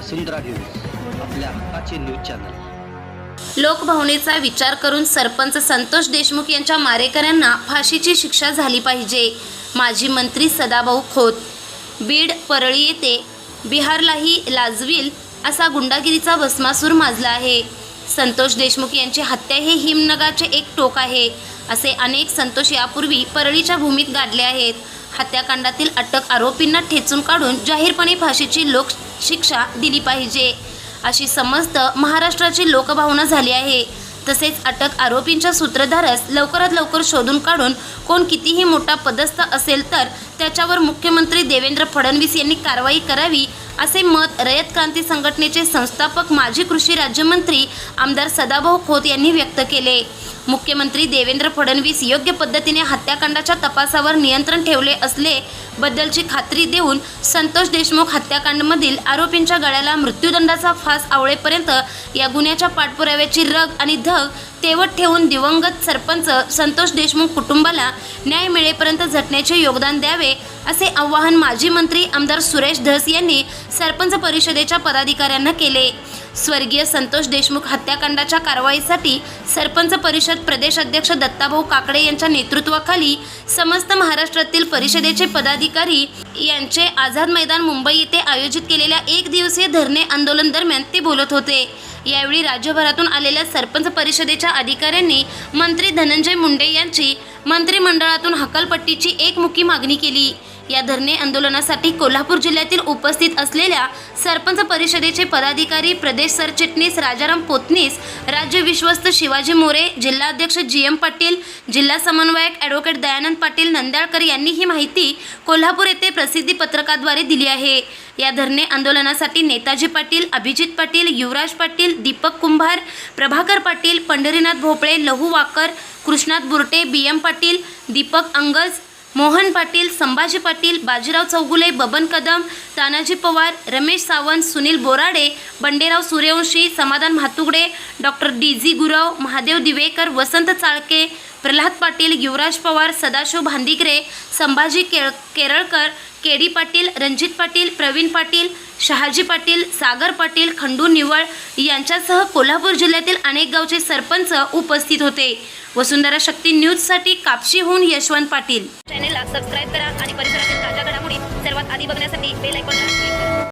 वसुंधरा news आपल्या हक्काचे news channel. लोकभावनेचा विचार करून सरपंच संतोष देशमुख यांच्या मारेकऱ्यांना फाशीची शिक्षा झाली पाहिजे माजी मंत्री सदाभाऊ खोत. बीड परळी येथे बिहारलाही लाजवील असा गुंडागिरीचा भस्मासूर माजला आहे. संतोष देशमुख यांची हत्या हे हिमनगाचे एक टोक आहे असे अनेक संतोष यापूर्वी परळीच्या भूमीत गाडले आहेत. हत्याकांडातील अटक आरोपींना ठेचून काढून जाहीरपणे फाशीची लोक शिक्षा दिली पाहिजे. अशी समस्त महाराष्ट्राची लोकभावना झाली आहे. तसेच अटक आरोपींच्या सूत्रधारस लवकरात लवकर शोधून काढून कोण कितीही मोठा पदस्थ असेल तर त्याच्यावर मुख्यमंत्री देवेंद्र फडणवीस यांनी कारवाई करावी असे मत रयत क्रांती संघटनेचे संस्थापक माजी कृषी राज्यमंत्री आमदार सदाभाऊ खोत यांनी व्यक्त केले. मुख्यमंत्री देवेंद्र फडणवीस योग्य पद्धतीने हत्याकांडाच्या तपासावर नियंत्रण ठेवले असले बद्दलची खात्री देऊन संतोष देशमुख हत्याकांडमधील आरोपींच्या गळ्याला मृत्यूदंडाचा फास आवळेपर्यंत या गुन्ह्याच्या पाठपुराव्याची रग आणि धग तेवत ठेवून दिवंगत सरपंच संतोष देशमुख कुटुंबाला न्याय मिळेपर्यंत झटण्याचे योगदान द्यावे असे आवाहन माजी मंत्री आमदार सुरेश धस यांनी सरपंच परिषदेच्या पदाधिकाऱ्यांना केले. स्वर्गीय संतोष देशमुख हत्याकांडाच्या कारवाईसाठी सरपंच परिषद प्रदेश अध्यक्ष दत्ताभाऊ काकडे यांच्या नेतृत्वाखाली समस्त महाराष्ट्रातील परिषदेचे पदाधिकारी यांचे आझाद मैदान मुंबई येथे आयोजित केलेल्या एक दिवसीय धरणे आंदोलन दरम्यान ते बोलत होते. यावेळी राज्यभरातून आलेल्या सरपंच परिषदेच्या अधिकाऱ्यांनी मंत्री धनंजय मुंडे यांची मंत्रिमंडळातून हकालपट्टीची एकमुखी मागणी केली. या धरणे आंदोलनासाठी कोल्हापूर जिल्ह्यातील उपस्थित असलेल्या सरपंच परिषदेचे पदाधिकारी प्रदेश सरचिटणीस राजाराम पोतनीस राज्य विश्वस्त शिवाजी मोरे जिल्हाध्यक्ष जी एम पाटील जिल्हा समन्वयक ॲडव्होकेट दयानंद पाटील नंदाळकर यांनी ही माहिती कोल्हापूर येथे प्रसिद्धी पत्रकाद्वारे दिली आहे. या धरणे आंदोलनासाठी नेताजी पाटील अभिजित पाटील युवराज पाटील दीपक कुंभार Prabhakar Patil Pandharinath Bhople Lahu Wakar Krishnat Burte B M Patil Deepak Angaj Mohan Patil Sambhaji Patil Bajirao Chougule Baban Kadam Tanaji Pawar Ramesh Sawant Sunil Borade Banderao Suryavanshi Samadhan Mhatugade doctor D G Gurav Mahadev Divekar Vasant Chalke Pralhad Patil Yuvraj Pawar Sadashiv Bhandigare Sambhaji केळ Keralkar K D Patil Ranjit Patil Pravin Patil Shahaji Patil Sagar Patil Khandu निवळ यांच्यासह कोल्हापूर जिल्ह्यातील अनेक गावचे सरपंच उपस्थित होते. वसुंधरा शक्ती न्यूजसाठी कापशीहून यशवंत पाटील. चॅनेलला सबस्क्राईब करा आणि परिसरातील ताज्या घडामोडी सर्वात आधी बघण्यासाठी बेल आयकॉनला